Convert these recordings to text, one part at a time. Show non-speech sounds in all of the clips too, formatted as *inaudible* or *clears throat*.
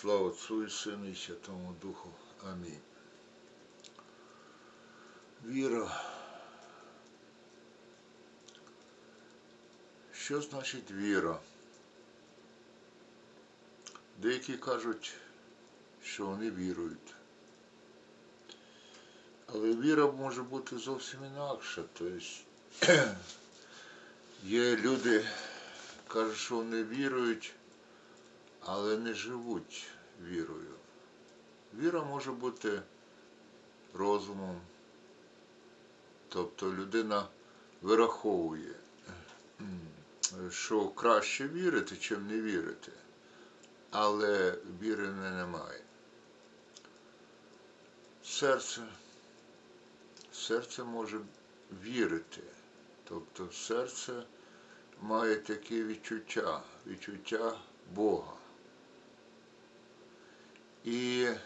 Слава Отцу і Сину і Святому Духу. Амінь. Віра. Що значить віра? Деякі кажуть, що вони вірують. Але віра може бути зовсім інакша. Тобто *clears throat* є люди, кажуть, що вони вірують, але не живуть вірою. Віра може бути розумом. Тобто людина вираховує, що краще вірити, чим не вірити. Але віри не немає. Серце. Серце може вірити. Тобто серце має такі відчуття, відчуття Бога. І е,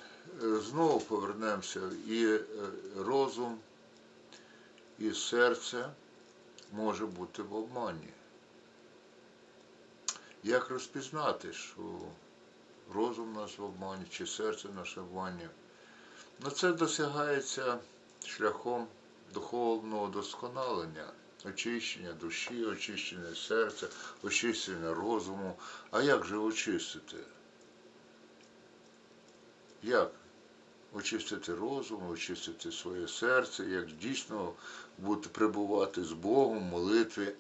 знову повернемося, і е, розум, і серце може бути в обмані. Як розпізнати, що розум нас в обмані, чи серце наше в обмані? Ну, це досягається шляхом духовного досконалення, очищення душі, очищення серця, очищення розуму. А як же очистити? Як очистити розум, очистити своє серце, як дійсно бути пребувати з Богом молитві?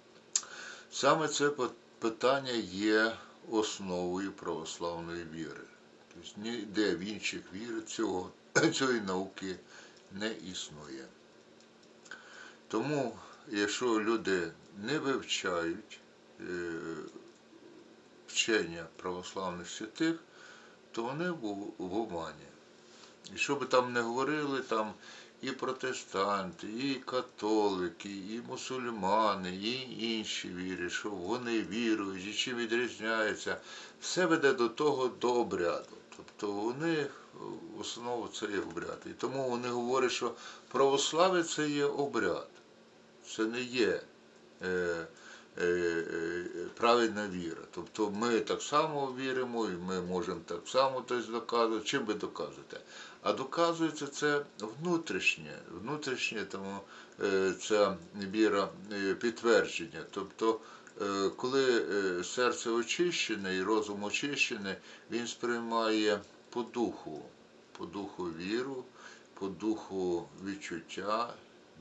*clears throat* Саме це питання є основою православної віри. Тобто ніде в інших вір цього, *clears throat* цієї науки не існує. Тому, якщо люди не вивчають е, вчення православних святих, то вони в обмані. І що би там не говорили, там і протестанти, і католики, і мусульмани, і інші віри, що вони вірують, і чим відрізняються, все веде до того до обряду. Тобто вони в основному це є обряд. І тому вони говорять, що православ'я це є обряд, це не є. Е, Е, е, правильна віра. Тобто ми так само віримо і ми можемо так само тобто, доказувати. Чим ви доказуєте? А доказується це внутрішнє, внутрішнє тому е, ця віра підтвердження. Тобто, коли серце очищене і розум очищений, він сприймає по духу, по духу віру, по духу відчуття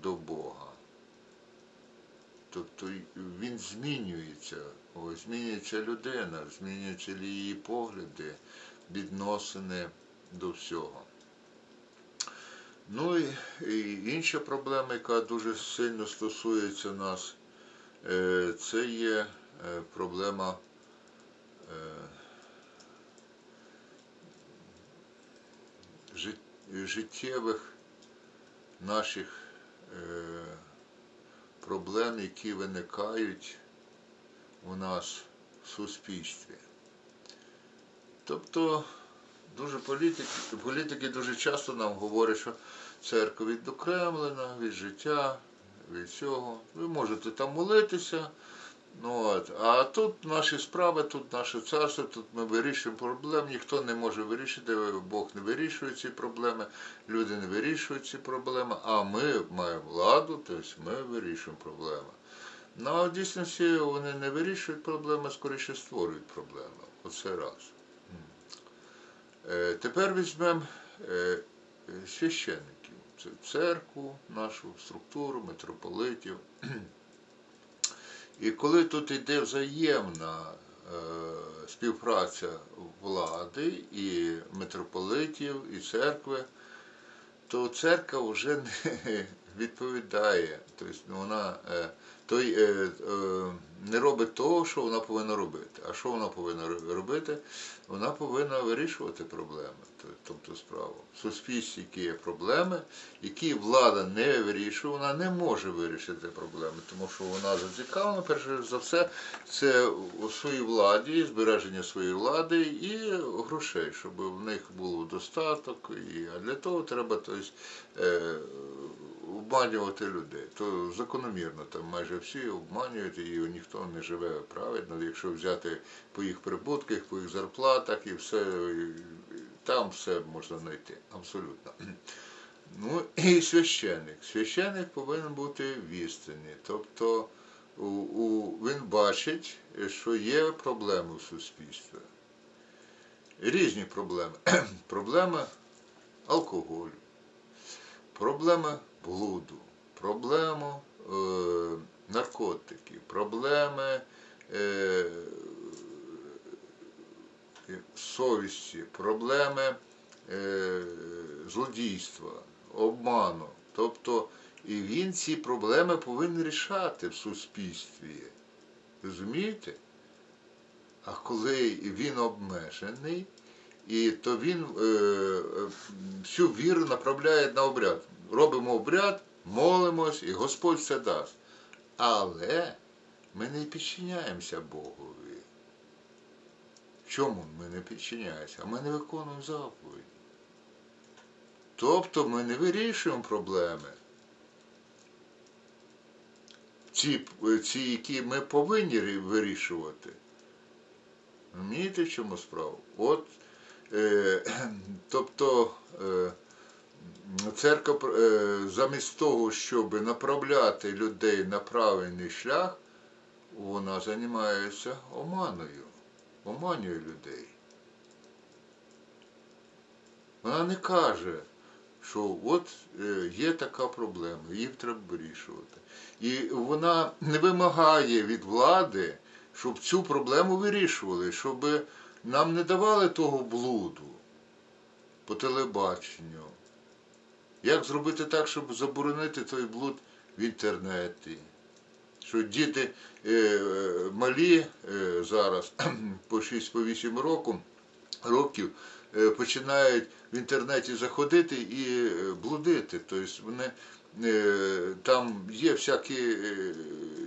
до Бога. Тобто він змінюється, ось, змінюється людина, змінюються її погляди, відносини до всього. Ну і, і інша проблема, яка дуже сильно стосується нас, е, це є е, проблема е, життєвих наших проблем, які виникають у нас в суспільстві. Тобто дуже політики, політики дуже часто нам говорять, що церква відокремлена від життя, від цього. Ви можете там молитися. Ну, от. А тут наші справи, тут наше царство, тут ми вирішуємо проблеми, ніхто не може вирішити, Бог не вирішує ці проблеми, люди не вирішують ці проблеми, а ми маємо владу, тобто ми вирішуємо проблеми. Ну, а в дійсності вони не вирішують проблеми, скоріше створюють проблеми. Оце раз. Е, тепер візьмемо е, священників. Це церкву, нашу структуру, митрополитів. І коли тут йде взаємна е, співпраця влади і митрополитів, і церкви, то церква вже не відповідає. Тобто вона е, той е, е, не робить того, що вона повинна робити. А що вона повинна робити? Вона повинна вирішувати проблеми, тобто справу. В суспільстві які є проблеми, які влада не вирішує, вона не може вирішити проблеми, тому що вона зацікавлена, перш за все, це у своїй владі, збереження своєї влади і грошей, щоб в них було достаток. І, А для того треба тобто, обманювати людей. То закономірно там майже всі обманюють і ніхто не живе правильно, якщо взяти по їх прибутках, по їх зарплатах і все, там все можна знайти. Абсолютно. *clears throat* Ну і священник. Священник повинен бути в істині. Тобто у, у, він бачить, що є проблеми в суспільстві. Різні проблеми. *clears throat* Проблема алкоголю, проблема блуду, проблема е, наркотиків, проблеми е, совісті, проблеми е, злодійства, обману. Тобто і він ці проблеми повинен рішати в суспільстві. Розумієте? А коли він обмежений, і то він е, всю віру направляє на обряд. Робимо обряд, молимось, і Господь все дасть. Але ми не підчиняємося Богові. Чому ми не підчиняємося? А ми не виконуємо заповіді. Тобто ми не вирішуємо проблеми. Ці, ці які ми повинні вирішувати. Розумієте, в чому справа? От, е, *clears throat* тобто е, церква е, замість того, щоб направляти людей на правильний шлях, вона займається оманою, оманює людей. Вона не каже, що от е, є така проблема, її треба вирішувати. І вона не вимагає від влади, щоб цю проблему вирішували, щоб нам не давали того блуду по телебаченню. Як зробити так, щоб заборонити той блуд в інтернеті? Що діти е, е, малі е, зараз *clears throat* по 6-8 років, років е, починають в інтернеті заходити і е, блудити. Тобто вони е, там є всякі е,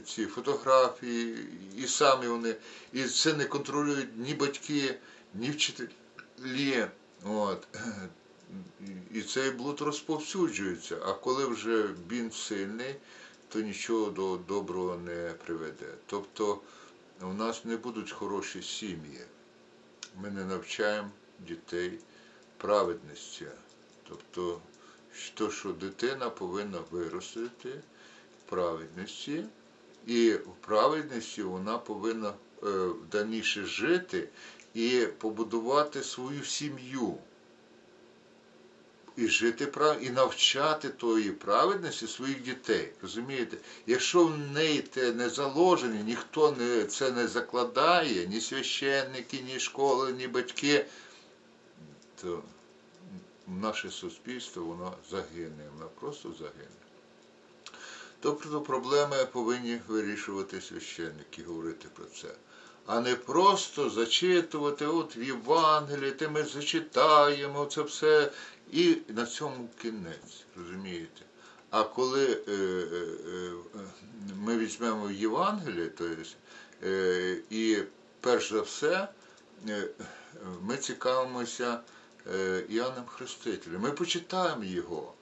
ці фотографії, і самі вони, і це не контролюють ні батьки, ні вчителі. От. І цей блуд розповсюджується, а коли вже він сильний, то нічого до доброго не приведе. Тобто у нас не будуть хороші сім'ї. Ми не навчаємо дітей праведності. Тобто, то, що дитина повинна виростити в праведності, і в праведності вона повинна е, дальніше жити і побудувати свою сім'ю. І жити прав... і навчати тої праведності своїх дітей. Розумієте? Якщо в неї те не заложені, ніхто не, це не закладає, ні священники, ні школи, ні батьки, то наше суспільство воно загине, воно просто загине. Тобто проблеми повинні вирішувати священники, говорити про це. А не просто зачитувати от в Євангелії, те ми зачитаємо це все, і на цьому кінець, розумієте? А коли е, е, е, ми візьмемо Євангеліє, то є, е, і перш за все е, ми цікавимося е, Іоанном Хрестителем. Ми почитаємо його,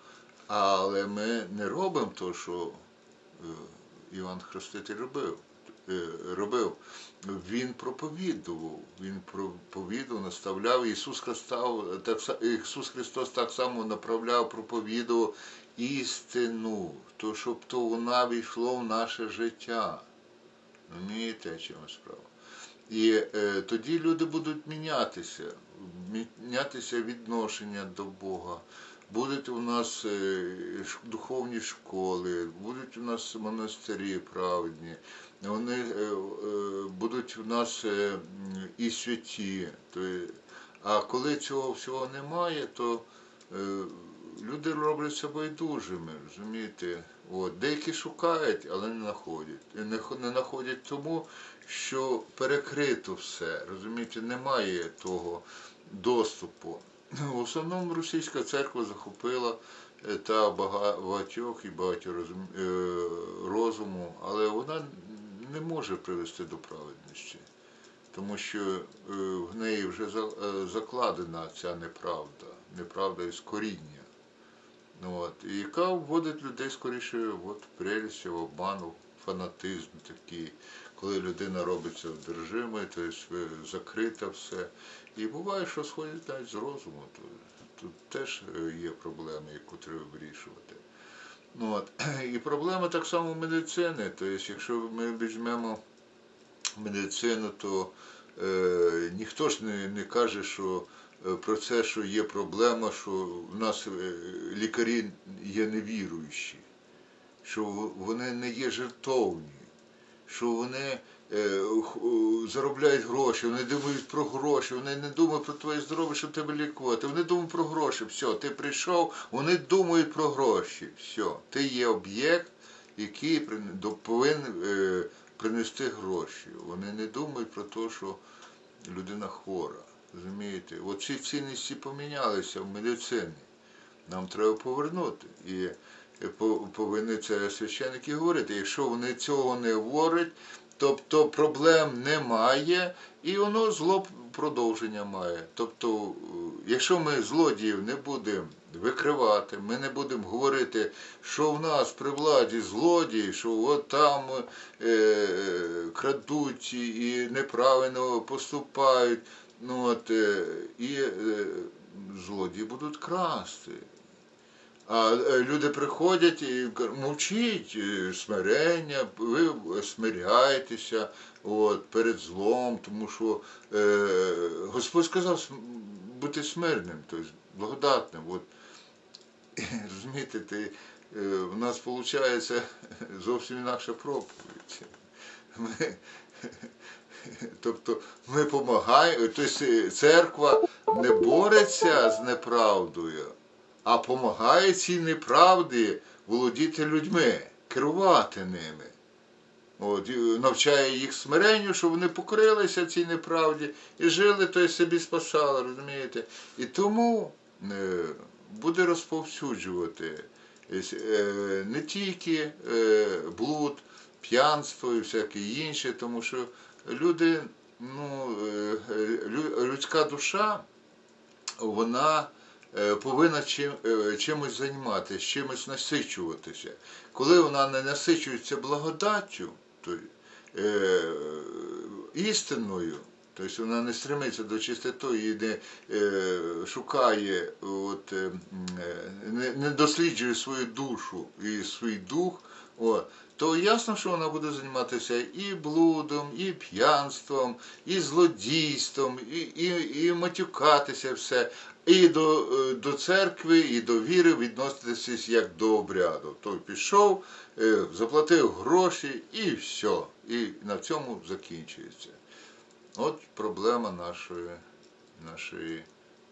але ми не робимо те, що е, Іван Хреститель робив. Е, робив. Він проповідував, він проповідував, наставляв. Ісус Христос, так, са- Ісус Христос так само направляв, проповідував істину, то щоб то вона війшло в наше життя. Розумієте, чому справа? І е, тоді люди будуть мінятися, мінятися відношення до Бога. Будуть у нас е, духовні школи, будуть у нас монастирі праведні, вони е, е, будуть у нас е, і святі. А коли цього всього немає, то люди робляться байдужими, розумієте? От. Деякі шукають, але не знаходять. Не, хо- не знаходять тому, що перекрито все, розумієте, немає того доступу. В основному російська церква захопила та багатьох і багатьох розум, розуму, але вона не може привести до праведності, тому що е, в неї вже е, закладена ця неправда, неправда із коріння. От, і яка вводить людей скоріше от, в прелість, в обман, фанатизм такий, коли людина робиться одержимою, тобто е, закрита все. І буває, що сходить навіть з розуму. Тут теж є проблеми, яку треба вирішувати. Ну, от. *clears throat* І проблема так само медицини. Тобто, якщо ми візьмемо медицину, то е, ніхто ж не, не каже, що е, про це, що є проблема, що в нас е, лікарі є невіруючі, що вони не є жертовні, що вони заробляють гроші, вони думають про гроші, вони не думають про твоє здоров'я, щоб тебе лікувати. Вони думають про гроші. Все, ти прийшов, вони думають про гроші. Все, ти є об'єкт, який повинен е, принести гроші. Вони не думають про те, що людина хвора. Розумієте? От ці цінності помінялися в медицині. Нам треба повернути. І е, по- повинні це священники говорити. Якщо вони цього не говорять, тобто проблем немає, і воно зло продовження має. Тобто, якщо ми злодіїв не будемо викривати, ми не будемо говорити, що в нас при владі злодії, що от там е, крадуть і неправильно поступають, ну от, е, і е, злодії будуть красти. А е, люди приходять і мовчіть, е, смирення, ви смиряйтеся от, перед злом, тому що е, Господь сказав бути смирним, тобто благодатним. От. *laughs* Розумієте, ти, е, у нас виходить *laughs* зовсім інакша проповідь. *laughs* Ми, тобто ми допомагаємо, тобто церква не бореться з неправдою, а допомагає цій неправді володіти людьми, керувати ними. От, навчає їх смиренню, щоб вони покрилися цій неправді і жили, то й собі спасали, розумієте? І тому е, буде розповсюджувати е, не тільки е, блуд, п'янство і всяке інше, тому що люди, ну, лю- людська душа, вона повинна чим, е, чимось займатися, чимось насичуватися. Коли вона не насичується благодаттю, то, е, істинною, тобто вона не стремиться до чистоти і не е, шукає, от, е, е, не, не досліджує свою душу і свій дух, от, то ясно, що вона буде займатися і блудом, і п'янством, і злодійством, і, і, і матюкатися все. І до, е, до церкви, і до віри відноситися як до обряду. Той пішов, е, заплатив гроші і все. І на цьому закінчується. От проблема нашої, нашої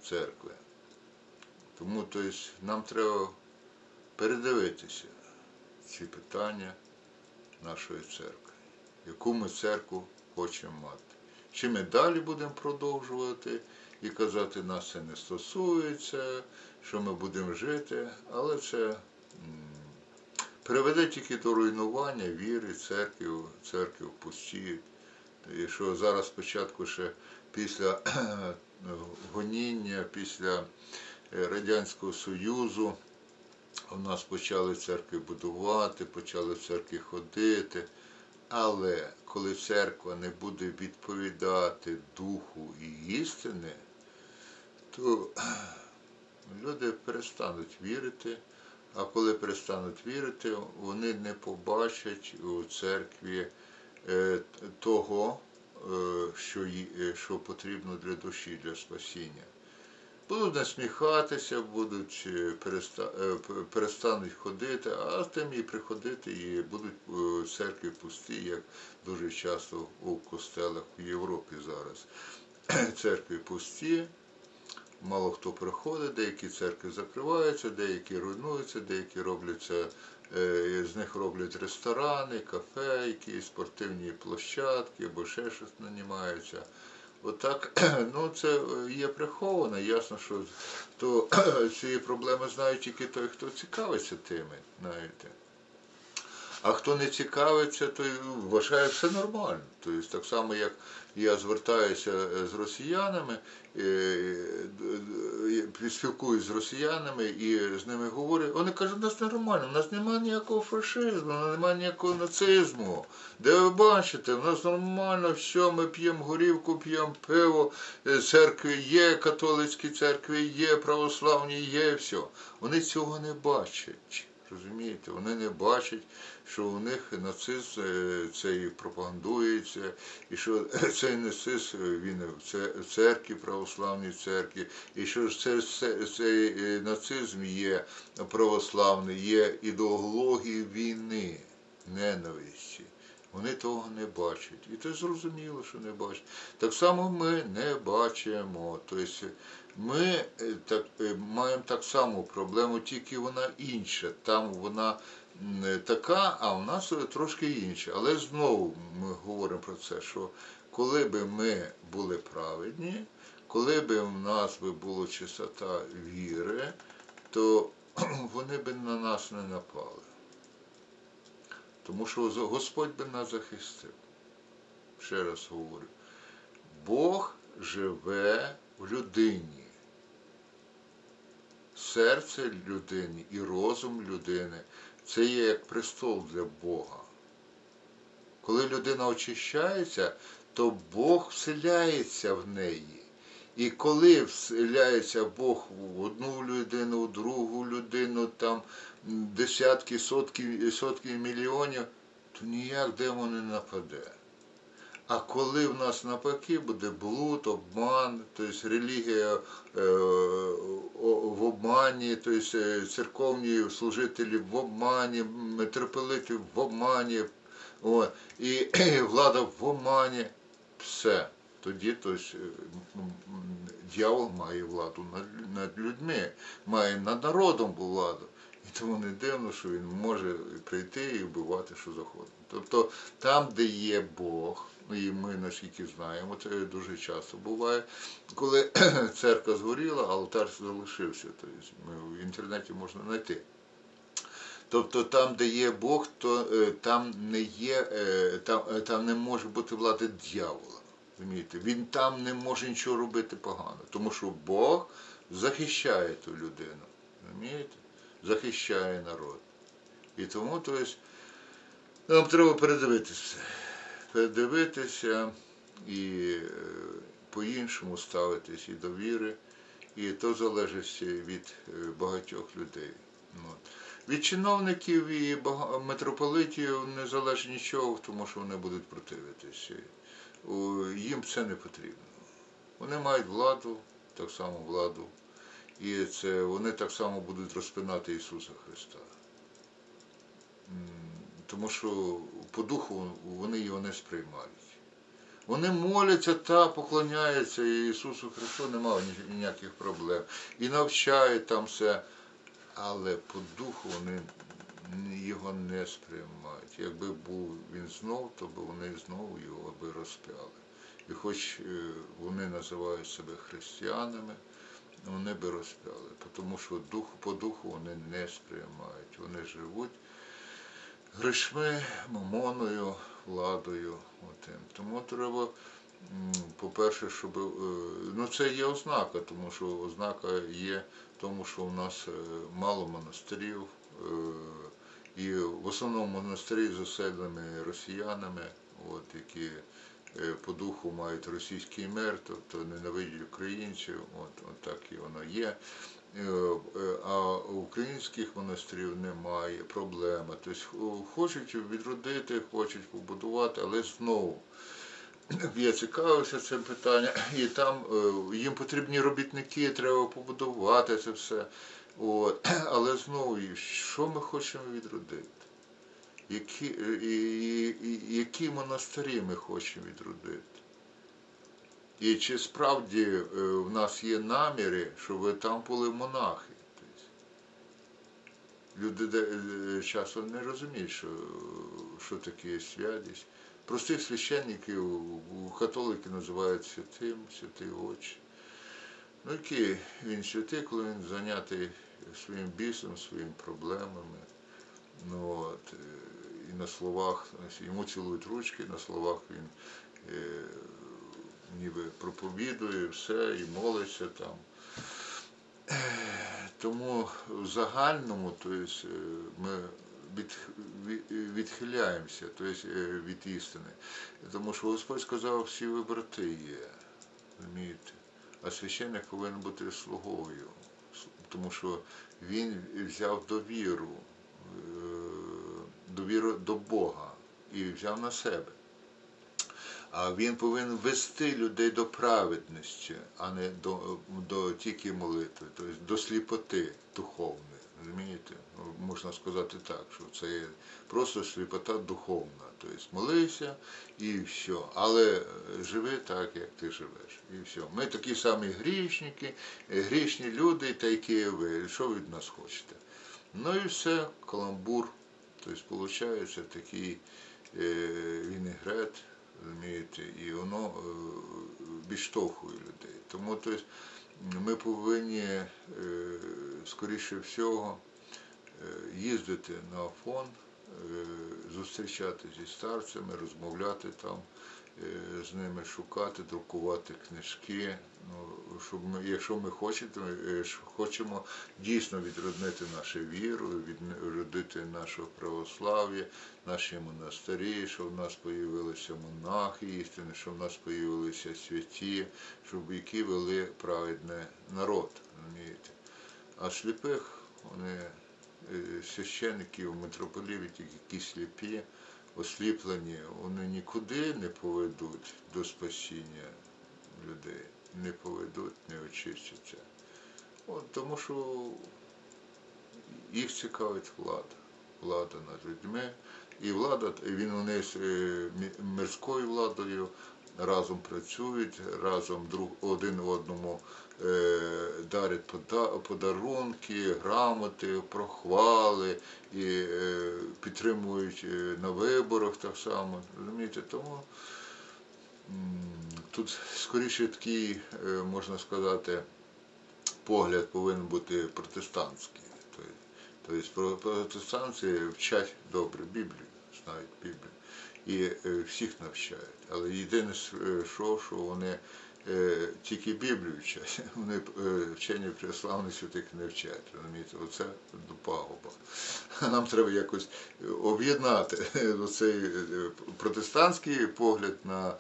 церкви. Тому тобто, нам треба передивитися ці питання нашої церкви, яку ми церкву хочемо мати. Чи ми далі будемо продовжувати і казати, нас це не стосується, що ми будемо жити, але це приведе тільки до руйнування віри, церкви, церкви пусті. І що зараз спочатку ще після *clears throat* гоніння, після е, Радянського Союзу у нас почали церкви будувати, почали в церкві ходити. Але коли церква не буде відповідати духу і істини, то *clears throat* люди перестануть вірити, а коли перестануть вірити, вони не побачать у церкві е, того, е, е, що потрібно для душі, для спасіння. Будуть насміхатися, будуть е, перестануть ходити, а тим і приходити і будуть е, церкви пусті, як дуже часто у костелах в Європі зараз. Церкви пусті, мало хто приходить, деякі церкви закриваються, деякі руйнуються, деякі робляться, е, з них роблять ресторани, кафе, якісь спортивні площадки або ще щось нанімаються. Отак, *clears throat* ну це е, є приховано. Ясно, що то *clears throat* цієї проблеми знає тільки той, хто цікавиться тими, знаєте. А хто не цікавиться, той вважає все нормально. Тобто так само, як я звертаюся е, з росіянами, е, д- спілкуюсь з росіянами і з ними говорю, вони кажуть, у нас нормально, у нас немає ніякого фашизму, немає ніякого нацизму. Де ви бачите, у нас нормально, все, ми п'ємо горівку, п'ємо пиво, е, церкви є, католицькі церкви є, православні є, все. Вони цього не бачать. Розумієте, вони не бачать, що у них нацизм е, цей пропагандується, і що *laughs* цей нацизм е, він в церкві, православній церкві, і що це- цей е, нацизм є православний, є ідеологією війни, ненависті. Вони того не бачать. І це зрозуміло, що не бачать. Так само ми не бачимо. Тобто ми е, так, е, маємо так само проблему, тільки вона інша. Там вона м, е, така, а у нас е, трошки інша. Але знову ми говоримо про це, що коли би ми були праведні, коли би в нас би була чистота віри, то *clears throat* вони би на нас не напали. Тому що Господь би нас захистив. Ще раз говорю. Бог живе в людині. Серце людини і розум людини це є як престол для Бога. Коли людина очищається, то Бог вселяється в неї. І коли вселяється Бог в одну людину, в другу людину, там десятки, сотки, сотки мільйонів, то ніяк демон не нападе. А коли в нас навпаки буде блуд, обман, тобто релігія е, в обмані, тобто е, церковні служителі в обмані, митрополити в обмані, о, і *clears throat* влада в обмані, все. Тоді тобто, е, дьявол має владу над, людьми, має над народом владу. І тому не дивно, що він може прийти і вбивати, що захоче. Тобто там, де є Бог, і ми наскільки знаємо, це дуже часто буває, коли *clears throat* церква згоріла, алтар залишився. Тобто в інтернеті можна знайти. Тобто там, де є Бог, то е, там не є, е, там, е, там не може бути влади дьявола. Розумієте? Він там не може нічого робити погано, тому що Бог захищає ту людину. Розумієте? Захищає народ. І тому, тобто, нам треба передивитися. Передивитися і е, по-іншому ставитись і до віри, і то залежить від е, багатьох людей. От. Від чиновників і митрополитів не залежить нічого, тому що вони будуть противитися. Їм це не потрібно. Вони мають владу, так само владу, і це вони так само будуть розпинати Ісуса Христа. Тому що по духу вони його не сприймають. Вони моляться та поклоняються і Ісусу Христу, немає ні- ніяких проблем. І навчають там все. Але по духу вони його не сприймають. Якби був він знов, то б вони знову його би розп'яли. І хоч е, вони називають себе християнами, вони би розп'яли, тому що дух, по духу вони не сприймають. Вони живуть грішми, мамоною, владою. Отим. Тому треба, по-перше, щоб. е, Ну це є ознака, тому що ознака є в тому, що у нас е, мало монастирів. е, І в основному монастирі заселені росіянами, от, які по духу мають російський мир, тобто ненавидять українців, от, от так і воно є. Е, е, А українських монастирів немає, проблема. Тобто хочуть відродити, хочуть побудувати, але знову я цікавився цим питанням, і там е, їм потрібні робітники, треба побудувати це все. От. *clears throat* Але знову, що ми хочемо відродити? Які, е, і, і, і, які монастирі ми хочемо відродити? І чи справді е, в нас є наміри, щоб там були монахи? Тобто, Люди е, часто не розуміють, що, що таке святість. Простих священників католики називають святим, святий отче. Ну, який він святий, коли він зайнятий своїм бісом, своїми проблемами. Ну, от, е, і на словах йому цілують ручки, на словах він ніби проповідує все і молиться там. Тому в загальному то есть, е, ми від, від- відхиляємося то есть, е, від істини. Тому що Господь сказав, всі ви брати є. Розумієте? А священник повинен бути слугою, тому що він взяв довіру, е, довіру до Бога і взяв на себе. А він повинен вести людей до праведності, а не до, до тільки молитви, тобто до сліпоти духовної. Розумієте? Ну, Можна сказати так, що це є просто сліпота духовна. Тобто молився і все. Але живи так, як ти живеш. І все. Ми такі самі грішники, грішні люди, та які ви. Що ви від нас хочете? Ну і все, каламбур. Тобто, виходить такий е, вінегрет, розумієте, і воно е, відштовхує людей. Тому тобто, ми повинні, е, скоріше всього, е, їздити на Афон, зустрічатися зі старцями, розмовляти там з ними, шукати, друкувати книжки. Ну, щоб ми, якщо ми хочемо, е, хочемо дійсно відроднити нашу віру, відродити наше православ'я, наші монастирі, щоб в нас появилися монахи істини, щоб в нас появилися святі, щоб які вели праведний народ. розумієте. А сліпих вони е, священників, митрополітів, які сліпі, осліплені, вони нікуди не поведуть до спасіння людей, не поведуть, не очистяться. От, тому що їх цікавить влада, влада над людьми. І влада, він у з е, мирською владою разом працюють, разом друг один одному е, дарять пода- подарунки, грамоти, прохвали і е, підтримують е, на виборах так само. Розумієте, тому тут скоріше такий, можна сказати, погляд повинен бути протестантський. Тобто протестанці вчать добре Біблію, знають Біблію і е, всіх навчають. Але єдине, е, що, що вони е, тільки Біблію вчать, *laughs* вони вчення православних святих не вчать. Розумієте, оце до пагуба. Нам треба якось об'єднати цей протестантський погляд на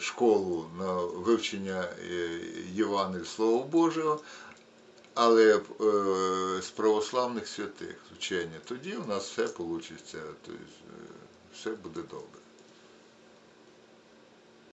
школу, на вивчення Євангелія Слова Божого але з православних святих вчення, тоді у нас все вийде, все буде добре.